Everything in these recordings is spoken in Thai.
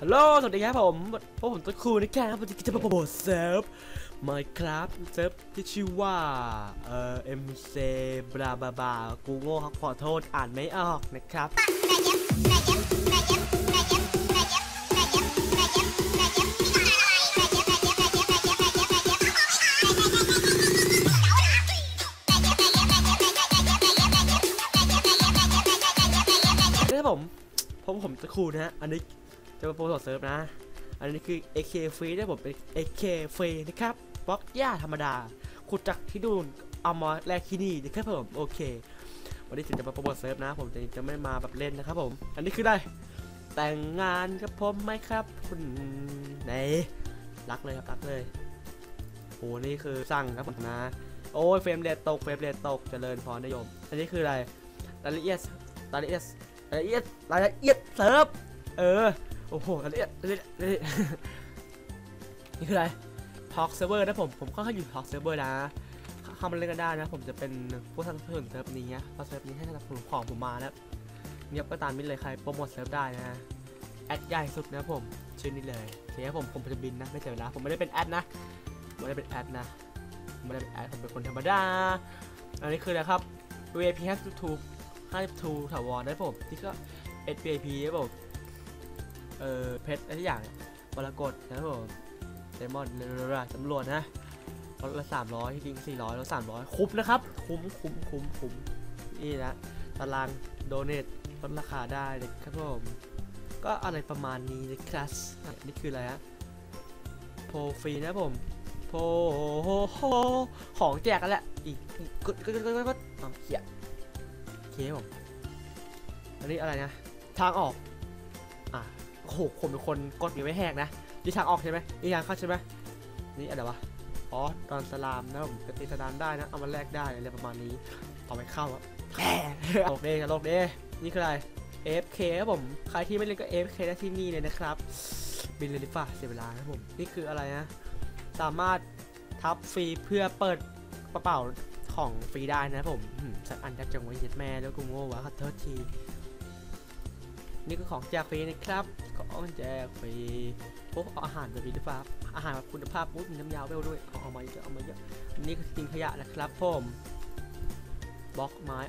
ฮัลโหล สวัสดีครับผมพวกผมตัวครูนะครับวันนี้จะมาโปรโมทเซิร์ฟ Minecraft เซิร์ฟที่ชื่อว่า เอ่อ MC บราบาบากูโง่ครับขอโทษอ่านไม่ออกนะครับนี่ครับผมผมผมตะครูนะฮะ อันนี้ จะมาโปรโมทเซิร์ฟนะ อันนี้คือ AK ฟรีนะผมเป็น AK ฟรีนะครับบล็อกหญ้าธรรมดา ขุดจากที่ดูนเอามาแลกที่นี่นะครับผมโอเค วันนี้ถึงจะมาโปรโมทเซิร์ฟนะ ผมจะจะไม่มาแบบเล่นนะครับผม อันนี้คือได้ แต่งงานกับผมไหมครับคุณไหนรักเลยครับรักเลยโอ้นี่คือสั่งครับผมนะ โอ้ยเฟรมเรทตกเฟรมเรทตกเจริญพรนิยม อันนี้คืออะไรรายละเอียดรายละเอียดรายละเอียดรายละเอียดเซิร์ฟเออ โอ้โหรายละเอียดรายละเรียนี่คืออะไร Talk Server นะผม ผมก็เข้าอยู่ Talk Server นะ เข้ามาเล่นกันได้นะ ผมจะเป็นผู้สนับสนุนเซิร์ฟนี้นะพราเซิร์ฟนี้ให้สนับสนุนของผมมาแล้วเงียบก็ตามนี้เลยใครโปรโมทเซิร์ฟได้นะแอดใหญ่สุดนะผมชื่อนี้เลยเคครับผมผมจะบินนะไม่เจอนะผมไม่ได้เป็นแอดนะไม่ได้เป็นแอดนะไม่ได้เป็นแอดผมเป็นคนธรรมดาอันนี้คืออะไรครับ VIP 52 52ถาวรนะผมที่ก็ SVIP นะผม เออเพชรอะไรทุกอย่างเนี่ยมรกตนะครับผมเดมอนเรือตำรวจนะรถละสามร้อยจริงสี่ร้อยแล้วสามร้อยคุ้มนะครับ คุ้มคุ้มคุ้มคุ้มนี่นะตารางโดเนทลดราคาได้เลยครับผมก็อะไรประมาณนี้นะครับนี่คืออะไรฮะโพลฟรีนะผมโพลของแจกกันแหละอีกกดกดกดกดกดอ๋อเขียเคครับผมอันนี้อะไรนะ ทางออก อะ โอ้โหผมเป็นคนกดอยู่ไม่แหกนะนี่ทางออกใช่ไหมนี่ทางเข้าใช่ไหมนี่อะไรวะอ๋อตอนสลามนะผมจะตีสลามได้นะเอามาแลกได้อะไรประมาณนี้เอาไปเข้าอะแหมโลกเด้โลกเด้นี่คืออะไร AFK ครับผมใครที่ไม่เล่นก็ AFK ได้ที่นี่เลยนะครับบินเลยดิฟ้าเสียเวลาครับผมนี่คืออะไรนะสามารถทับฟรีเพื่อเปิดกระเป๋าของฟรีได้นะครับผมอืมสักอันจะจังไว้เย็ดแม่แล้วกูโง่วะขอโทษที นี่คือของแจกฟรีนะครับ ของแจกฟรีพวกอาอาหารแบบนี้หรือเปล่าอาหารแบบคุณภาพปุ๊บมีน้ำยาเวลด้วยเอาเอามาเยอะเอามาเยอะนี่คือทิ้งขยะนะครับผมบล็อกไม้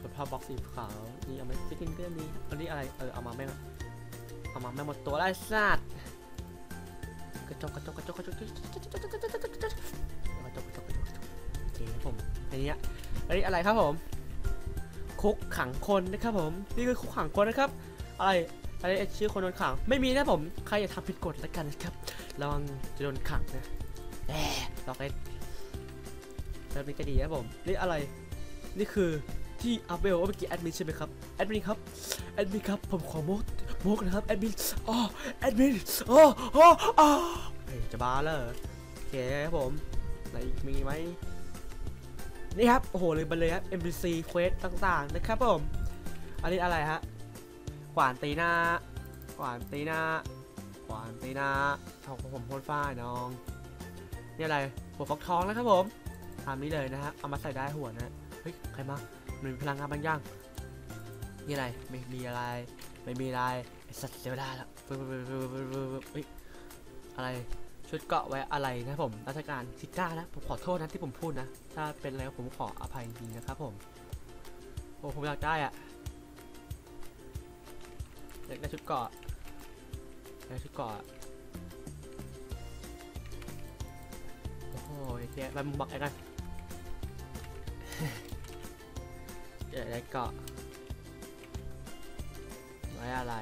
เป็นภาพบล็อกสีขาวนี่เอามาฟิตติ้งก็มีอันนี้อะไรเออเอามาไม่งเอามาไม่หมดตัวได้สัตว์กระจกกระจกกระจกกระจกกระจกกระจกกระจกกระจกกระจกกระจกกระจกกระจกกระจกโอเคครับผมอันนี้อันนี้อะไรครับผมคุกขังคนนะครับผมนี่คือคุกขังคนนะครับอะไร อะไรชื่อคนโดนขัง ไม่มีนะผม ใครอย่าทำผิดกฎแล้วกันนะครับระวังจะโดนขังนะแหมลอกเล่นเริ่มนี้ก็ดีนะผม นี่อะไร นี่คือที่อัพเวลเมื่อกี้แอดมินใช่ไหมครับ แอดมินครับ แอดมินครับ ผมขอโมกโมกนะครับ แอดมินอ๋อแอดมินอ๋ออ๋ออ๋อจะบ้าแล้วโอเคครับผมไหนอีกมีไหมนี่ครับ โอ้โหเลยไปเลยครับ NPC Quest ต่างๆ นะครับผม อันนี้อะไรฮะ ขวานตีหน้า ขวานตีหน้า ขวานตีหน้าของผมพ่นฝ้าน้องนี่อะไรหัวฟักทองนะครับผมตามนี้เลยนะฮะเอามาใส่ได้หัวนะเฮ้ยใครมามันมีพลังงานบางอย่างนี่อะไรไม่มีอะไรไม่มีอะไรสัตว์เสียวลาล้วปึ๊บปึ๊บปึ๊บปึ๊บปึ๊บปึ๊บเฮ้ยอะไรชุดเกาะไว้อะไรนะผมราชการทิก้าแล้วผมขอโทษนะที่ผมพูดนะ ถ้าเป็นอะไรผมขออภัยจริงนะครับผมโอ้ผมอยากได้อะ ชุดเกาะใส่ชุดเกาะโอ้โหเจ๊ไปมึงบอกไอ้กันอยวได้เกาะไว้อะไร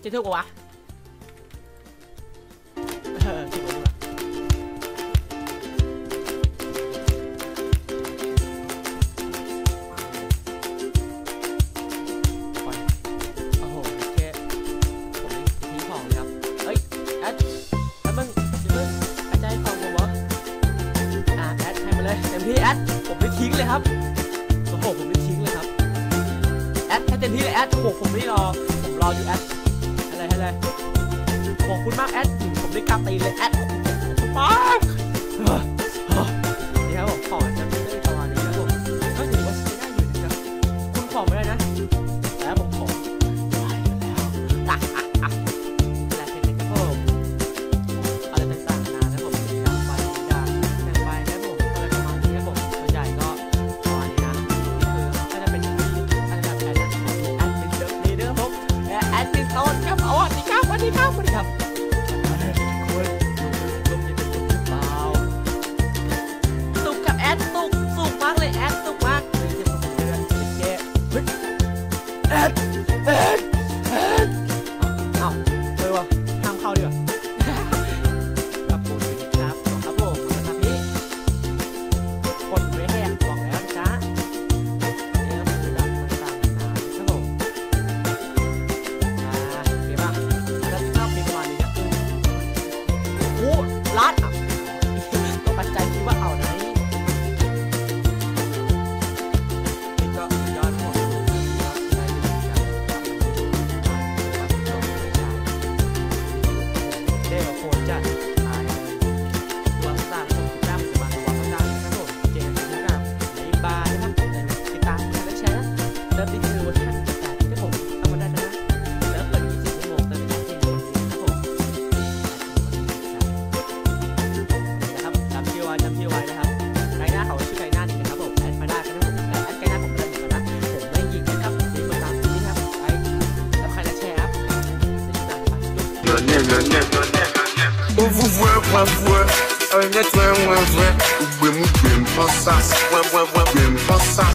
เจะถูกวะ ครับโอ้โหผมไม่ทิ้งเลยครับ แอดถ้าเต็มที่เลยแอดโอ้ผมไม่รอ ผมรออยู่แอดอะไรให้เลยขอบคุณมากแอดผมได้กลับตีเลยแอดป๊าีครับสวัสดีครับสุกับแอดสุกสุกมากเลยแอดสุกมากเฮ้ยเดี๋ยวผมเดืเจ๊แอดแอด done. wafwe Onyetwe wafwe Ubwe mbwe mposas Wafwe wafwe mbwe mposas